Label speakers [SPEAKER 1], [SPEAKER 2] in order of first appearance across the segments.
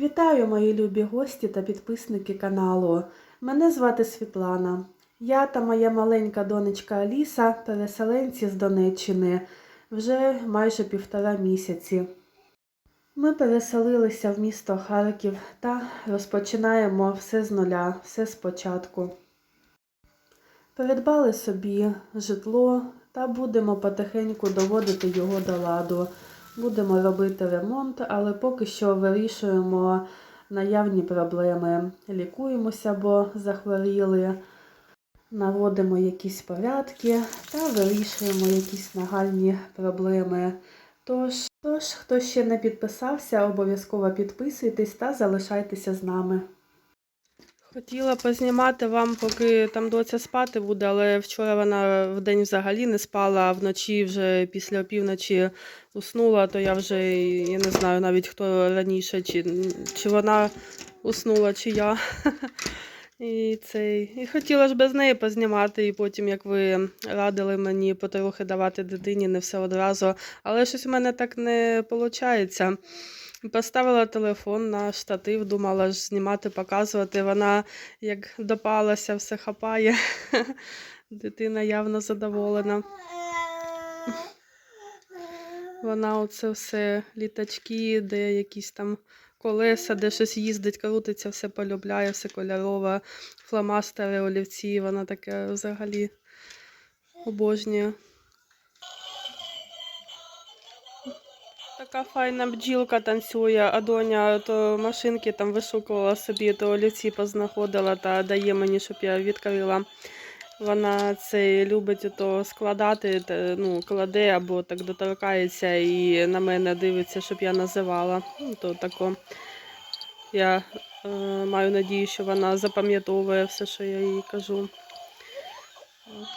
[SPEAKER 1] Вітаю, мої любі гості та підписники каналу. Мене звати Світлана. Я та моя маленька донечка Аліса, переселенці з Донеччини, вже майже півтора місяці. Ми переселилися в місто Харків та розпочинаємо все з нуля, все спочатку. Передбали собі житло та будемо потихеньку доводити його до ладу. Будемо робити ремонт, але поки що вирішуємо наявні проблеми. Лікуємося, бо захворіли, наводимо якісь порядки та вирішуємо якісь нагальні проблеми. Тож, тож, хто ще не підписався, обов'язково підписуйтесь та залишайтеся з нами. Хотіла познімати вам, поки там доця спати буде, але вчора вона вдень взагалі не спала, а вночі вже після опівночі уснула, то я вже я не знаю навіть хто раніше, чи, чи вона уснула, чи я. І, цей, і хотіла ж без неї познімати, і потім, як ви радили мені потрохи давати дитині, не все одразу. Але щось у мене так не виходить. Поставила телефон на штатив, думала ж знімати, показувати. Вона як допалася, все хапає. Дитина явно задоволена. Вона оце все літачки, де якісь там колеса, де щось їздить, крутиться, все полюбляє, все кольорове, фломастери, олівці. Вона таке взагалі обожнює. Така файна бджілка танцює, а доня то машинки там вишукувала собі, то олівці познаходила та дає мені, щоб я відкрила. Вона це любить то складати, ну, кладе або так доторкається і на мене дивиться, щоб я називала. Ну, то тако. Я е, маю надію, що вона запам'ятовує все, що я їй кажу.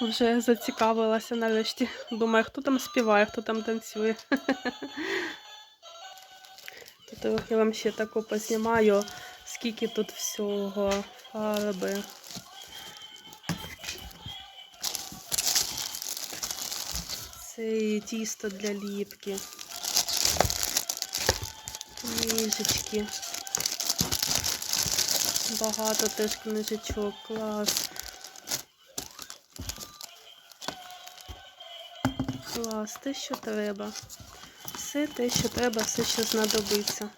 [SPEAKER 1] Вже зацікавилася нарешті. Думаю, хто там співає, хто там танцює. Тут я вам ще тако познімаю, скільки тут всього фарби. Це тісто для ліпки. Книжечки. Багато теж книжечок, клас. Клас, те, що треба. Все те, що треба, все, що знадобиться.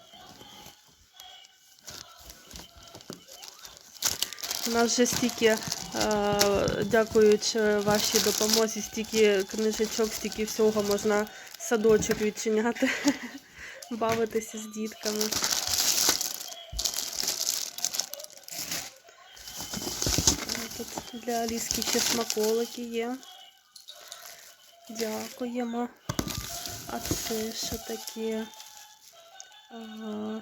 [SPEAKER 1] У нас вже стільки, е, дякуючи вашій допомозі, стільки книжечок, стільки всього можна садочок відчиняти, бавитися з дітками. Тут для Аліски ще смаколики є. Дякуємо. А це що таке?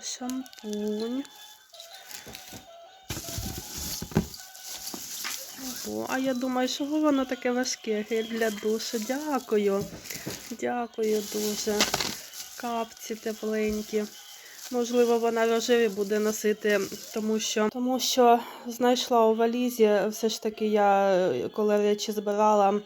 [SPEAKER 1] Шампунь. Ого, а я думаю, що воно таке важке гель для душу. Дякую. Дякую дуже. Капці тепленькі. Можливо, вона рожеві буде носити, тому що, тому що знайшла у валізі, все ж таки, я е, коли речі збирала,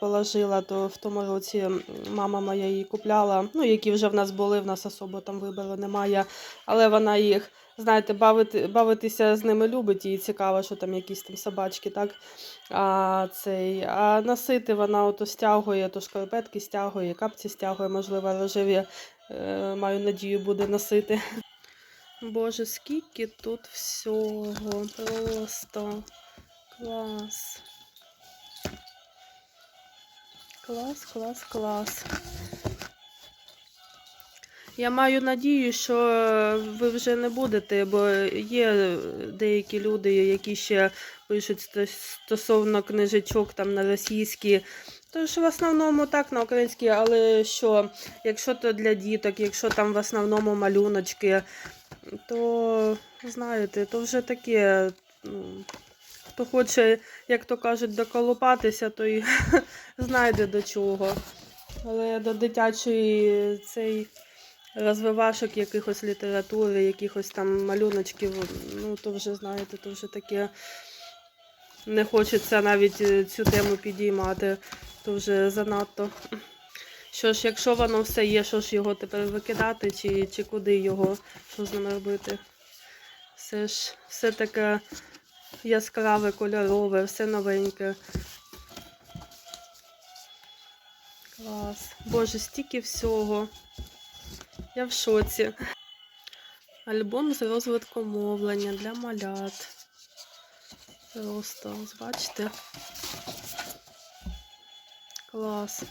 [SPEAKER 1] положила, то в тому році мама моя її купляла. Ну, які вже в нас були, в нас особо там вибору немає. Але вона їх, знаєте, бавити, бавитися з ними любить, і цікаво, що там якісь там собачки, так? А, цей, а носити вона ото стягує, то шкарпетки стягує, капці стягує, можливо, рожеві, е, маю надію, буде носити. Боже, скільки тут всього. Просто клас. Клас, клас, клас. Я маю надію, що ви вже не будете, бо є деякі люди, які ще пишуть стосовно книжечок там на російські. Тож в основному так на українській, але що, якщо то для діток, якщо там в основному малюночки, то знаєте, то вже таке. Ну, хто хоче, як то кажуть, доколупатися, то й знайде до чого. Але до дитячої цей розвивашок якихось літератури, якихось там малюночків, ну то вже знаєте, то вже таке не хочеться навіть е, цю тему підіймати, то вже занадто. Що ж, якщо воно все є, що ж його тепер викидати, чи, чи куди його, що з ним робити? Все ж все таке яскраве, кольорове, все новеньке. Клас. Боже, стільки всього. Я в шоці. Альбом з розвитком мовлення для малят. Просто, бачите? Клас.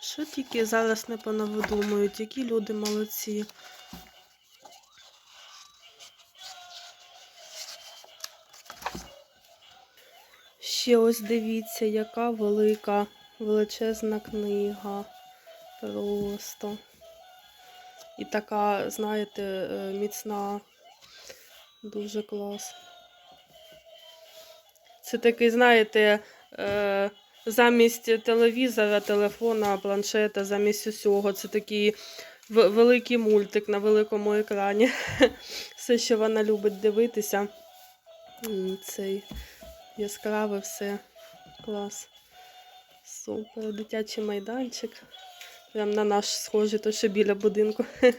[SPEAKER 1] Що тільки зараз не понавидумують, які люди молодці. Ще ось дивіться, яка велика, величезна книга. Просто. І така, знаєте, е, міцна. Дуже клас. Це такий, знаєте, е, замість телевізора, телефона, планшета, замість усього. Це такий великий мультик на великому екрані. Все, що вона любить дивитися. Цей яскраве все. Клас. Супер. Дитячий майданчик. Прям на наш схожий, то що біля будинку.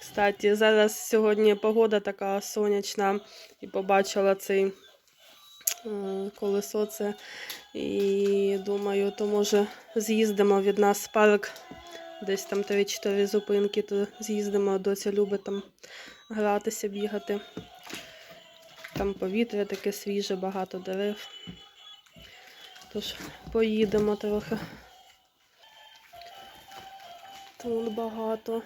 [SPEAKER 1] Кстати, зараз сьогодні погода така сонячна і побачила цей колесо це. І думаю, то може з'їздимо від нас парк, десь там 3-4 зупинки, то з'їздимо, доця любить там гратися, бігати. Там повітря таке свіже, багато дерев. Тож поїдемо трохи. Тут багато.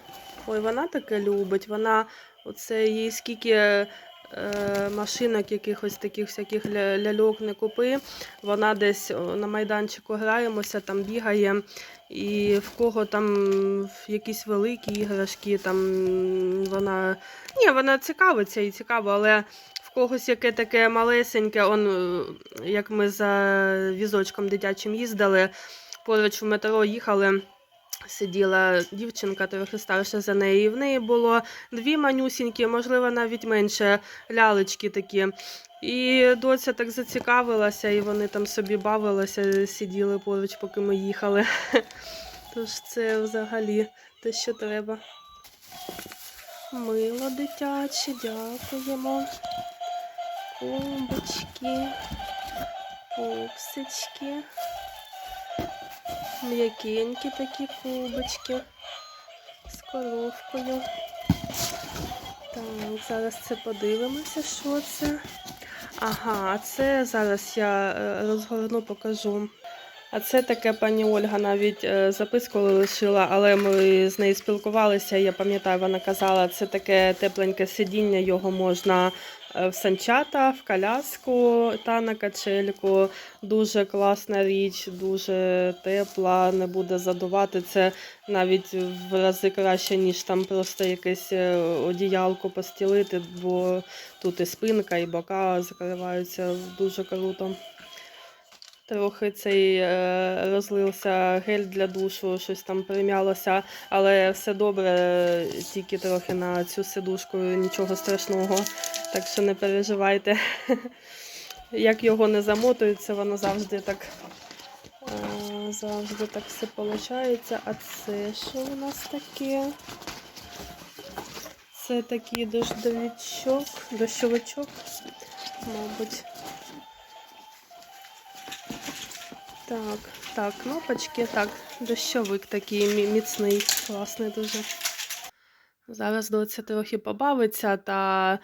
[SPEAKER 1] Ой, вона таке любить. Вона оце їй скільки е, машинок, якихось таких всяких ля- ляльок не купи. Вона десь на майданчику граємося, там бігає. І в кого там якісь великі іграшки, там вона. Ні, вона цікавиться і цікаво, але когось яке таке малесеньке, он, е, як ми за візочком дитячим їздили, поруч в метро їхали. Сиділа дівчинка трохи старша за неї. і В неї було дві манюсінькі, можливо, навіть менше лялечки такі. І доця так зацікавилася, і вони там собі бавилися, сиділи поруч, поки ми їхали. Тож це взагалі те, що треба. Мило дитяче, дякуємо. Кубочки, пупсички. М'якенькі такі кубочки з коровкою. Так, зараз це подивимося, що це. Ага, це зараз я е, розгорну, покажу. А це таке пані Ольга навіть е, записку лишила, але ми з нею спілкувалися. Я пам'ятаю, вона казала, це таке тепленьке сидіння, його можна в санчата, в коляску та на качельку. Дуже класна річ, дуже тепла, не буде задувати. Це навіть в рази краще, ніж там просто якесь е, одіялко постілити, бо тут і спинка, і бока закриваються дуже круто. Трохи цей е, розлився гель для душу, щось там прим'ялося, але все добре, тільки трохи на цю сидушку, нічого страшного, так що не переживайте. Як його не замотують, це воно завжди так, е, завжди так все виходить. А це що у нас таке? Це такий дощовичок, дощовичок, мабуть. Так, так, кнопочки, так, дощовик такий міцний, класний дуже. Зараз доця трохи побавиться, та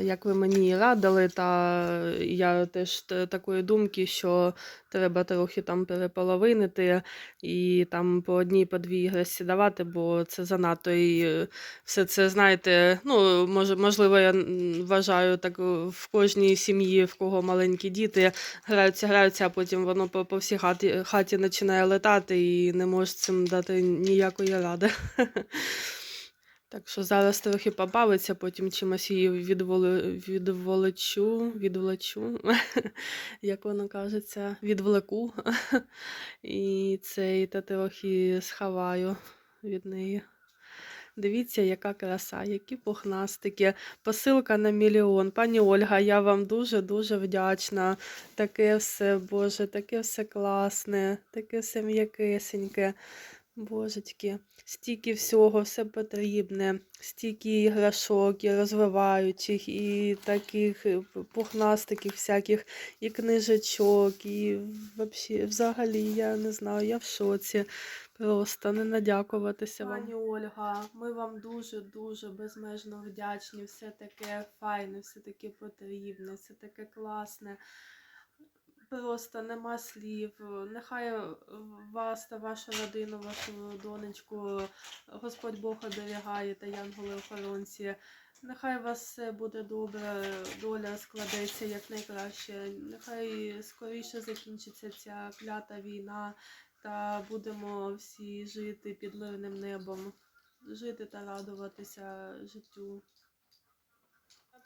[SPEAKER 1] як ви мені радили, та я теж такої думки, що треба трохи там переполовинити і там по одній, по дві іграшці давати, бо це занадто і е, все це, знаєте, ну, можливо, я вважаю так е, в кожній сім'ї, в кого маленькі діти, граються, граються, а потім воно по, по всій хаті, хаті починає летати і не може цим дати ніякої ради. Так що зараз трохи побавиться, потім чимось її відволи, відволечу, відвлечу, як воно кажеться, відвлеку. І цей та трохи сховаю від неї. Дивіться, яка краса, які пухнастики. Посилка на мільйон. Пані Ольга, я вам дуже-дуже вдячна. Таке все, Боже, таке все класне, таке все м'якесеньке. Божечки, стільки всього, все потрібне, стільки іграшок, і розвиваючих, і таких е, пухнастиків всяких, і книжечок, і вообще, взагалі, я не знаю, я в шоці. Просто не надякуватися вам. Пані Ольга, ми вам дуже-дуже безмежно вдячні. Все таке файне, все таке потрібне, все таке класне. Просто нема слів. Нехай вас та вашу родину, вашу донечку Господь Бог оберігає та янголи-охоронці. Нехай у вас все буде добре, доля складеться якнайкраще. Нехай скоріше закінчиться ця клята війна, та будемо всі жити під мирним небом, жити та радуватися життю.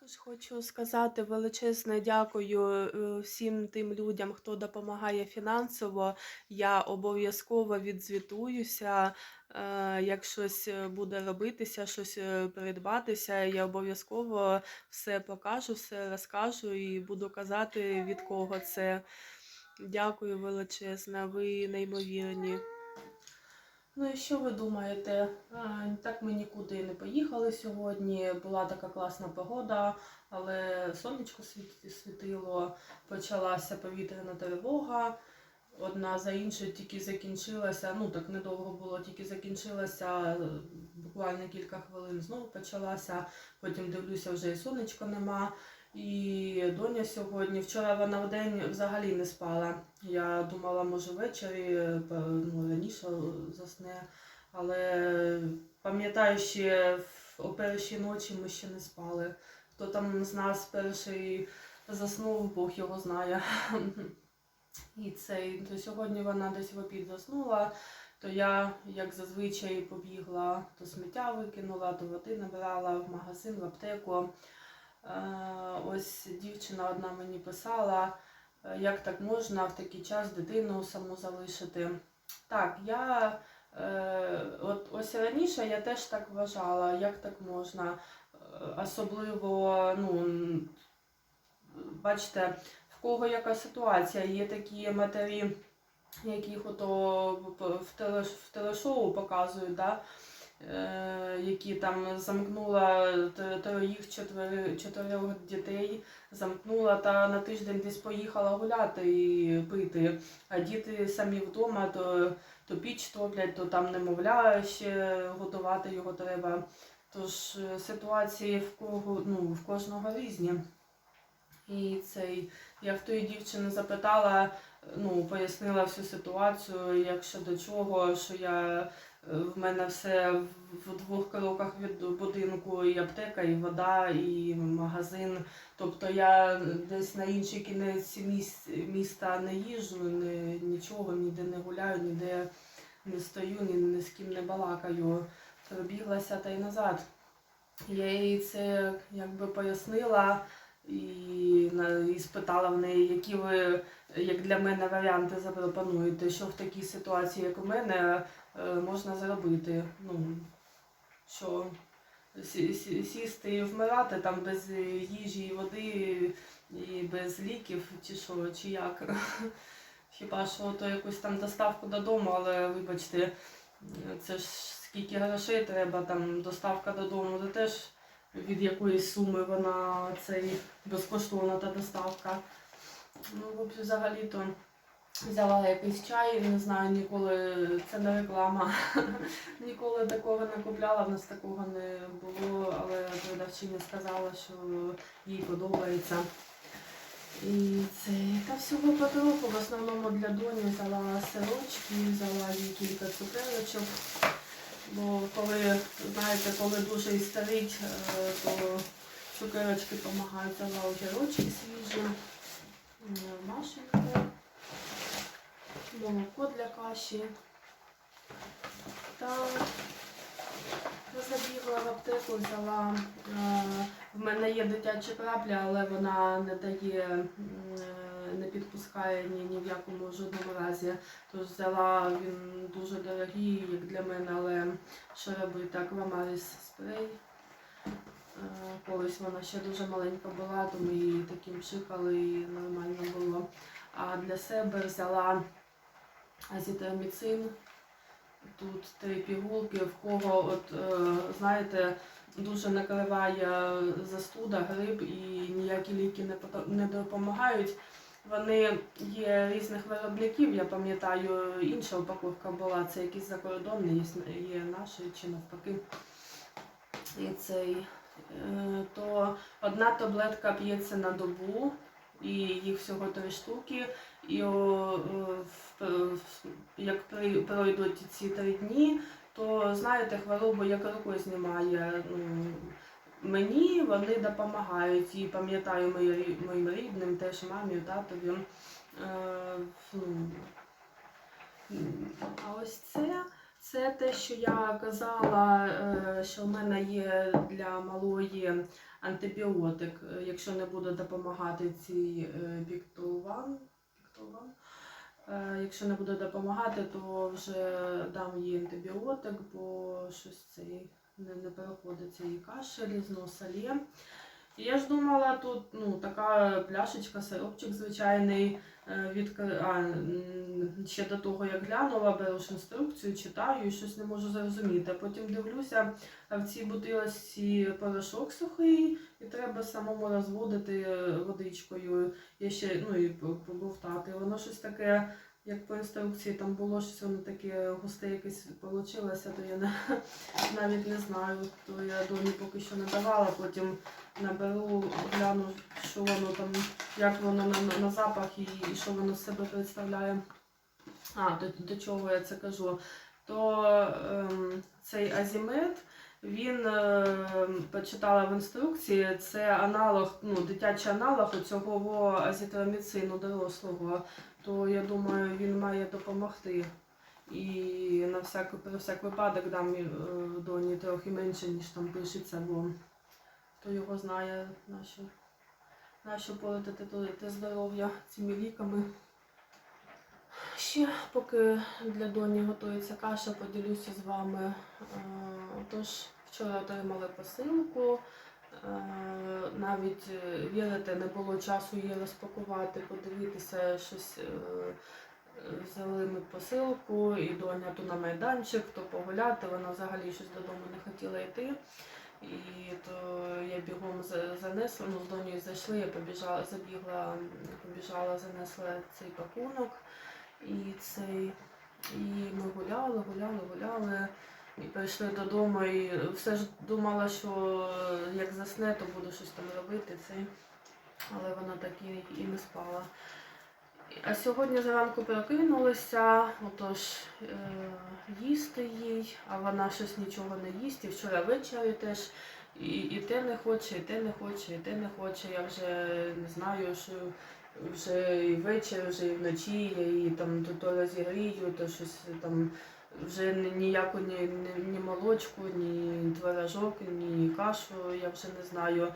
[SPEAKER 1] Також хочу сказати величезне дякую е, всім тим людям, хто допомагає фінансово. Я обов'язково відзвітуюся, е, як щось е, буде робитися, щось придбатися. Я обов'язково все покажу, все розкажу і буду казати, від кого це. Дякую величезне, ви неймовірні. Ну і що ви думаєте? Так ми нікуди не поїхали сьогодні. Була така класна погода, але сонечко світило, почалася повітряна тривога. Одна за іншою тільки закінчилася. Ну так недовго було, тільки закінчилася, буквально кілька хвилин знову почалася. Потім дивлюся, вже і сонечко нема. І доня сьогодні, вчора вона в день взагалі не спала. Я думала, може ввечері ну, раніше засне, але пам'ятаю, ще о першій ночі ми ще не спали. Хто там з нас перший заснув, Бог його знає. І цей, то сьогодні вона десь в обід заснула, то я, як зазвичай, побігла, то сміття викинула, то води набирала в магазин, в аптеку. Е, Ось дівчина одна мені писала, е, як так можна в такий час дитину саму залишити. Так, я е, от ось раніше я теж так вважала, як так можна. Особливо, ну, бачите, в кого яка ситуація. Є такі матері, яких ото в телешоу показують, да? Е, які там замкнула т- троїх чотири- чотирьох дітей, замкнула та на тиждень десь поїхала гуляти і пити. А діти самі вдома, то, то піч топлять, то там немовля ще годувати його треба. Тож е, ситуації в кого ну, в кожного різні. І цей, я в тої дівчини запитала, ну, пояснила всю ситуацію, як що до чого, що я в мене все в- двох кроках від будинку, і аптека, і вода, і магазин. Тобто я десь на інший кінець міста не їжджу, не, нічого, ніде не гуляю, ніде не стою, ні, ні з ким не балакаю. Пробіглася та й назад. Я їй це якби пояснила і, і спитала в неї, які ви, як для мене, варіанти запропонуєте, що в такій ситуації, як у мене, можна зробити. Ну, що сі- сі- сісти і вмирати там без їжі і води і без ліків, чи що, чи як. Хіба що то якусь там доставку додому, але вибачте, це ж скільки грошей треба, там доставка додому, це теж від якоїсь суми вона цей безкоштовна та доставка. Ну, взагалі-то взяла якийсь чай, не знаю, ніколи це не реклама. ніколи такого не купляла, в нас такого не було, але продавчиня сказала, що їй подобається. І це та всього потроху, в основному для доні взяла сирочки, взяла їй кілька цукерочок. Бо коли, знаєте, коли дуже істерить, е, то цукерочки допомагають, взяла огірочки свіжі, м, машеньку, молоко для каші. Та забігла в аптеку, взяла. е, В мене є дитяча крапля, але вона не дає, е, не підпускає ні, ні в якому жодному разі. Тож взяла він дуже дорогий, як для мене, але що робити? Аквамаріс спрей. Е, Колись вона ще дуже маленька була, то ми її таким пшикали і нормально було. А для себе взяла азітроміцин. Тут три пігулки, в кого, от, е, знаєте, дуже накриває застуда, грип і ніякі ліки не, допомагають. Вони є різних виробників, я пам'ятаю, інша упаковка була, це якісь закордонні, є наші чи навпаки. І цей, е, то одна таблетка п'ється на добу, і їх всього три штуки. І о, е, в- як пройдуть ці три дні, то знаєте, хворобу як рукою знімає. Ну, мені вони допомагають. І пам'ятаю моїм рідним, теж мамі, татові. Е, а ось це. Це те, що я казала, е, що в мене є для малої антибіотик, е, якщо не буде допомагати цій Біктолван. Біктолван. Е, Якщо не буде допомагати, то вже дам їй антибіотик, бо щось цей не, не переходить цей кашель, з носа лє. Я ж думала, тут ну, така пляшечка, сиропчик звичайний. Е, Від, а, ще до того, як глянула, беру інструкцію, читаю і щось не можу зрозуміти. Потім дивлюся, в цій бутилці порошок сухий, і треба самому розводити е, водичкою. Я ще ну, і по- побовтати. Воно щось таке, як по інструкції, там було щось воно таке густе якесь вийшло, то я навіть не знаю. То я доні поки що не давала, потім наберу, гляну, що воно там, як воно на, на, на запах і, і що воно з себе представляє. А, до, до чого я це кажу? То ем, цей азімет, він ем, почитала в інструкції, це аналог, ну, дитячий аналог цього азітроміцину дорослого. То я думаю, він має допомогти. І на всяк, про всяк випадок дам е, доні трохи менше, ніж там пишеться, бо хто його знає, нащо, нащо полетити те здоров'я цими ліками. Ще поки для доні готується каша, поділюся з вами. Е, Тож вчора отримали посилку. Е, Навіть е, вірите, не було часу її розпакувати, подивитися щось. е, Взяли ми посилку, і доня то на майданчик, то погуляти. Вона взагалі щось додому не хотіла йти. І то я бігом занесла, ну з донею зайшли, я побіжала, забігла, побіжала, занесла цей пакунок. І цей. І ми гуляли, гуляли, гуляли. І прийшли додому, і все ж думала, що як засне, то буду щось там робити. Цей. Але вона так і, і не спала. А сьогодні зранку прокинулися, отож е, їсти їй, а вона щось нічого не їсть. І вчора ввечері теж і, і те не хоче, і те не хоче, і те не хоче. Я вже не знаю, що вже і ввечері, вже і вночі, я її там то, то розігрію, то щось там вже ніяку ні, ні, ні молочку, ні творожок, ні кашу, я вже не знаю.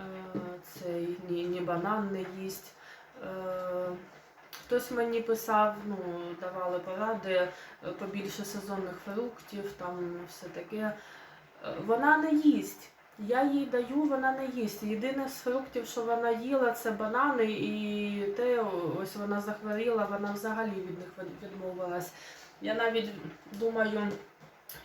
[SPEAKER 1] Е, цей, ні, ні банан не їсть. Е, Хтось мені писав, ну, давали поради, е, побільше сезонних фруктів, там все таке. Вона не їсть. Я їй даю, вона не їсть. Єдине з фруктів, що вона їла, це банани, і те, ось вона захворіла, вона взагалі від них відмовилась. Я навіть думаю,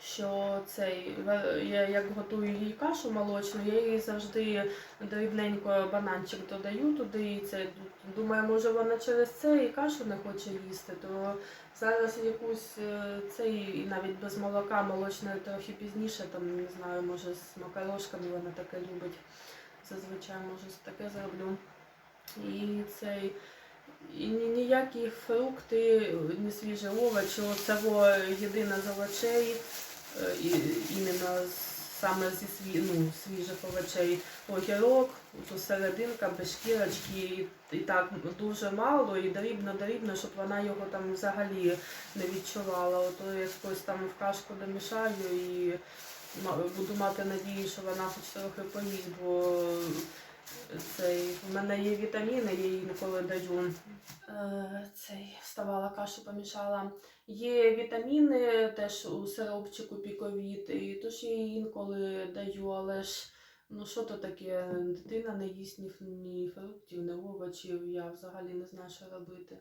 [SPEAKER 1] що цей я як готую їй кашу молочну, я їй завжди дрібненько бананчик додаю туди. І це думаю, може вона через це і кашу не хоче їсти, то зараз якусь е, цей і навіть без молока молочне трохи пізніше, там не знаю, може з макарошками вона таке любить. Зазвичай може таке зроблю. І цей. І ніякі фрукти, ні свіжі овочі, цього єдине з овочей, е, іменно саме зі сві, ну, свіжих овочей огірок, то серединка без шкірочки, і, і так дуже мало, і дрібно-дрібно, щоб вона його там взагалі не відчувала. Ото я якось там в кашку домішаю і буду мати надію, що вона хоч трохи поїсть, бо цей, в мене є вітаміни, я їй інколи даю. Е, цей вставала, кашу помішала. Є вітаміни теж у сиропчику піковіт, і тож я їй інколи даю, але ж ну що то таке, дитина не їсть ні, ні фруктів, ні овочів, я взагалі не знаю, що робити.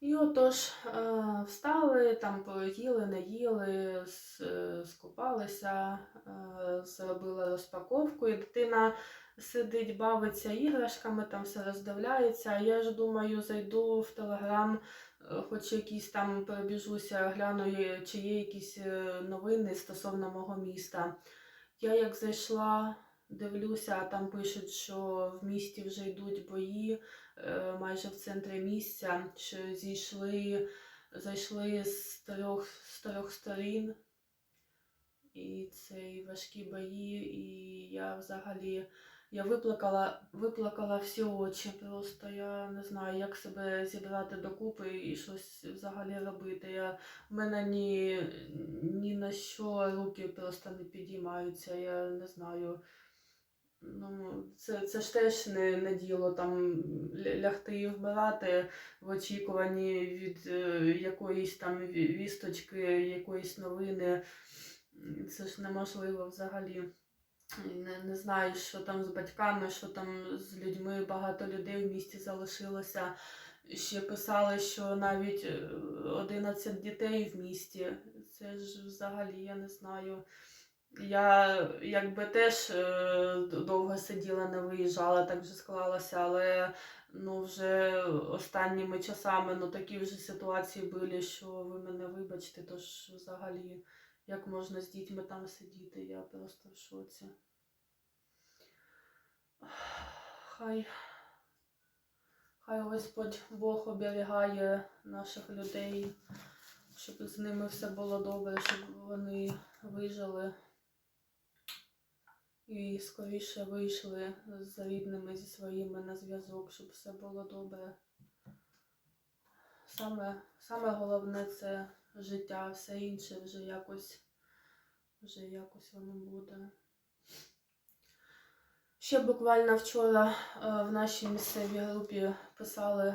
[SPEAKER 1] І отож, е, встали, там поїли, не їли, с- е, скупалися, е, зробила розпаковку, і дитина сидить, бавиться іграшками, там все роздивляється. Я ж думаю, зайду в Телеграм, е, хоч якісь там пробіжуся, гляну, чи є якісь е, новини стосовно мого міста. Я як зайшла, дивлюся, а там пишуть, що в місті вже йдуть бої е, майже в центрі місця, що зійшли, зайшли з трьох, з трьох сторін. І це важкі бої, і я взагалі я виплакала, виплакала всі очі. Просто я не знаю, як себе зібрати докупи і щось взагалі робити. Я, в мене ні, ні на що руки просто не підіймаються. Я не знаю. Ну, це, це ж теж не, не діло там лягти і вмирати в очікуванні від е, якоїсь там вісточки, якоїсь новини. Це ж неможливо взагалі. Не, не знаю, що там з батьками, що там з людьми. Багато людей в місті залишилося. Ще писали, що навіть е, 11 дітей в місті. Це ж взагалі я не знаю. Я якби теж е, довго сиділа, не виїжджала, так вже склалося, але ну вже останніми часами ну такі вже ситуації були, що ви мене вибачте, тож взагалі як можна з дітьми там сидіти, я просто в шоці. Хай, хай Господь Бог оберігає наших людей, щоб з ними все було добре, щоб вони вижили і скоріше вийшли з рідними зі своїми на зв'язок, щоб все було добре. Саме, саме головне це життя, все інше вже якось, вже якось воно буде. Ще буквально вчора е, в нашій місцевій групі писали,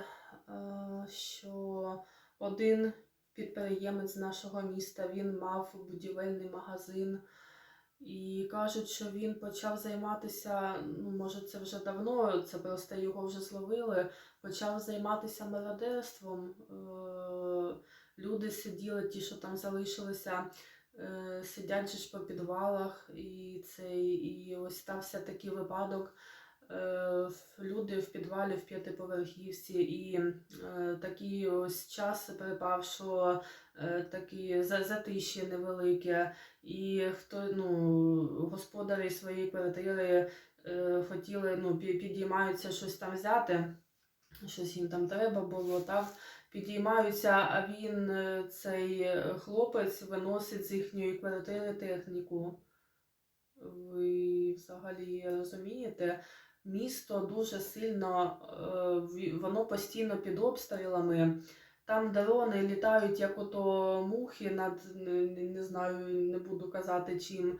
[SPEAKER 1] е, що один підприємець нашого міста він мав будівельний магазин. І кажуть, що він почав займатися, ну може це вже давно, це просто його вже зловили. Почав займатися мародерством. Е, Люди сиділи, ті, що там залишилися, е, сидять ж по підвалах, і це і ось стався такий випадок. Е, Люди в підвалі в п'ятиповерхівці, і е, такий ось час припав, що е, такі затиші невелике. І хто ну, господарі своєї квартири е, хотіли, ну, підіймаються щось там взяти, щось їм там треба було, так. Підіймаються, а він, е, цей е, хлопець, виносить з їхньої квартири техніку. Ви взагалі розумієте? Місто дуже сильно, е, воно постійно під обстрілами. Там дрони літають, як ото мухи над не, знаю, не буду казати чим.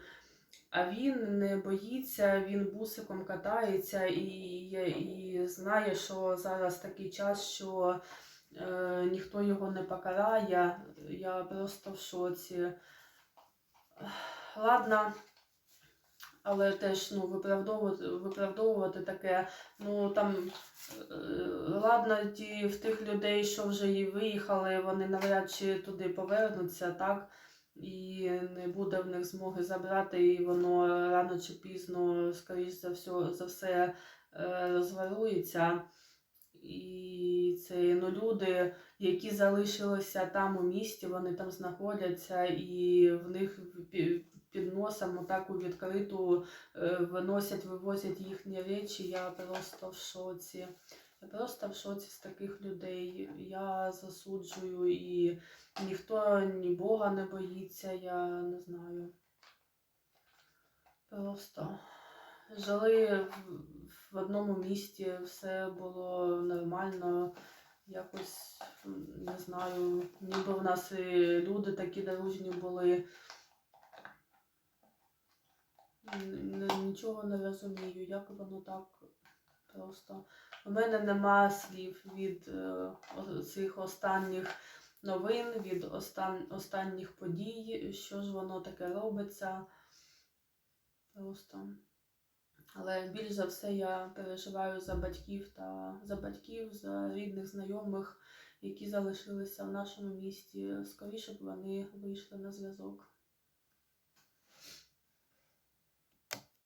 [SPEAKER 1] А він не боїться, він бусиком катається і, і знає, що зараз такий час, що ніхто його не покарає. Я просто в шоці. Ладно, але теж ну, виправдовувати, виправдовувати таке. Ну там е, ладно, ті в тих людей, що вже і виїхали, вони навряд чи туди повернуться, так? І не буде в них змоги забрати, і воно рано чи пізно, скоріш за все, за все е, розварується. І це ну, люди, які залишилися там у місті, вони там знаходяться, і в них під носом отак у відкриту е, виносять, вивозять їхні речі. Я просто в шоці. Я просто в шоці з таких людей. Я засуджую і ніхто ні Бога не боїться, я не знаю. Просто жили в, одному місті, все було нормально. Якось не знаю, ніби в нас і люди такі дружні були. Нічого не розумію, як воно так просто. У мене нема слів від е, цих останніх новин, від остан... останніх подій, що ж воно таке робиться. Просто. Але більш за все я переживаю за батьків та за батьків, за рідних, знайомих, які залишилися в нашому місті. Скоріше б вони вийшли на зв'язок.